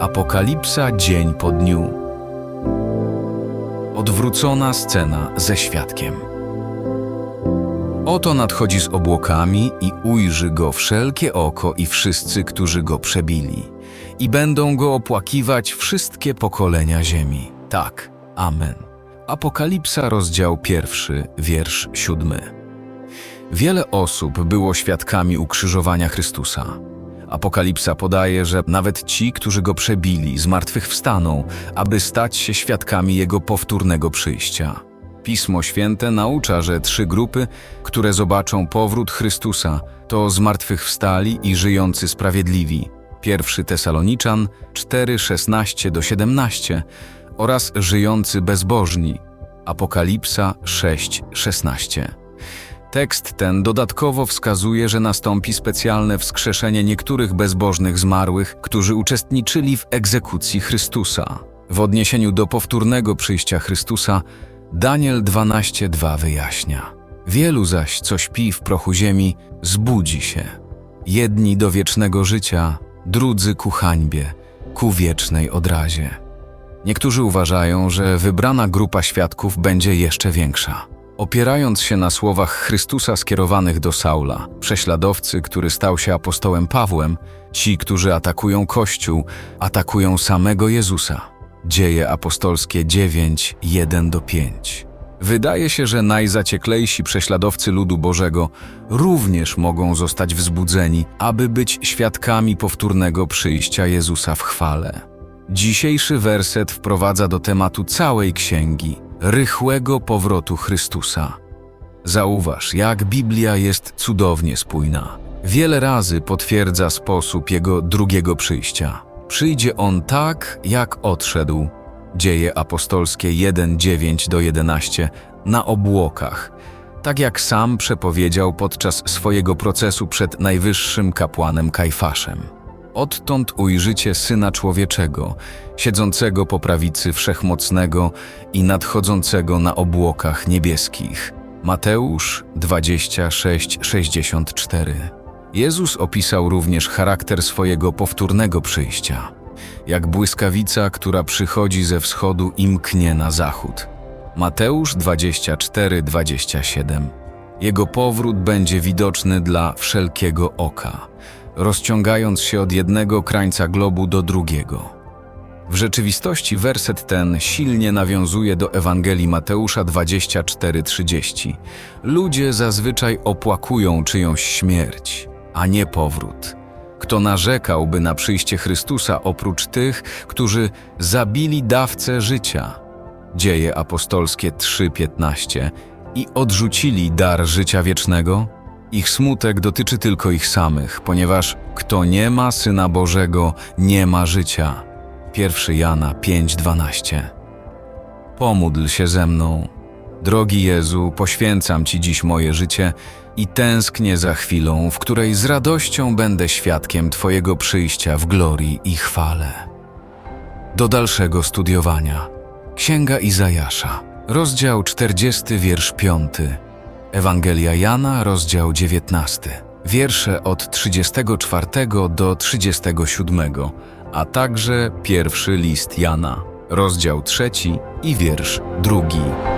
Apokalipsa dzień po dniu. Odwrócona scena ze świadkiem. Oto nadchodzi z obłokami i ujrzy go wszelkie oko i wszyscy, którzy go przebili. I będą go opłakiwać wszystkie pokolenia ziemi. Tak, amen. Apokalipsa, rozdział pierwszy, wiersz siódmy. Wiele osób było świadkami ukrzyżowania Chrystusa. Apokalipsa podaje, że nawet ci, którzy go przebili, zmartwychwstaną, aby stać się świadkami jego powtórnego przyjścia. Pismo Święte naucza, że trzy grupy, które zobaczą powrót Chrystusa, to zmartwychwstali i żyjący sprawiedliwi. Pierwszy Tesaloniczan 4:16-17 oraz żyjący bezbożni. Apokalipsa 6:16. Tekst ten dodatkowo wskazuje, że nastąpi specjalne wskrzeszenie niektórych bezbożnych zmarłych, którzy uczestniczyli w egzekucji Chrystusa. W odniesieniu do powtórnego przyjścia Chrystusa, Daniel 12:2 wyjaśnia: Wielu zaś, co śpi w prochu ziemi, zbudzi się. Jedni do wiecznego życia, drudzy ku hańbie, ku wiecznej odrazie. Niektórzy uważają, że wybrana grupa świadków będzie jeszcze większa. Opierając się na słowach Chrystusa skierowanych do Saula, prześladowcy, który stał się apostołem Pawłem, ci, którzy atakują Kościół, atakują samego Jezusa. Dzieje apostolskie 9, 1-5. Wydaje się, że najzacieklejsi prześladowcy ludu Bożego również mogą zostać wzbudzeni, aby być świadkami powtórnego przyjścia Jezusa w chwale. Dzisiejszy werset wprowadza do tematu całej księgi rychłego powrotu Chrystusa. Zauważ, jak Biblia jest cudownie spójna. Wiele razy potwierdza sposób jego drugiego przyjścia. Przyjdzie on tak, jak odszedł. Dzieje apostolskie 1:9 do 11 na obłokach, tak jak sam przepowiedział podczas swojego procesu przed najwyższym kapłanem Kajfaszem. Odtąd ujrzycie Syna Człowieczego, siedzącego po prawicy Wszechmocnego i nadchodzącego na obłokach niebieskich. Mateusz 26:64. Jezus opisał również charakter swojego powtórnego przyjścia. Jak błyskawica, która przychodzi ze wschodu i mknie na zachód. Mateusz 24:27. Jego powrót będzie widoczny dla wszelkiego oka rozciągając się od jednego krańca globu do drugiego. W rzeczywistości werset ten silnie nawiązuje do Ewangelii Mateusza 24:30. Ludzie zazwyczaj opłakują czyjąś śmierć, a nie powrót. Kto narzekałby na przyjście Chrystusa oprócz tych, którzy zabili dawcę życia? Dzieje apostolskie 3:15 i odrzucili dar życia wiecznego? Ich smutek dotyczy tylko ich samych, ponieważ kto nie ma Syna Bożego, nie ma życia. 1 Jana 5:12. Pomódl się ze mną. Drogi Jezu, poświęcam Ci dziś moje życie i tęsknię za chwilą, w której z radością będę świadkiem Twojego przyjścia w glorii i chwale. Do dalszego studiowania. Księga Izajasza, rozdział 40, wiersz 5. Ewangelia Jana, rozdział 19, wiersze od 34 do 37, a także pierwszy list Jana, rozdział 3 i wiersz 2.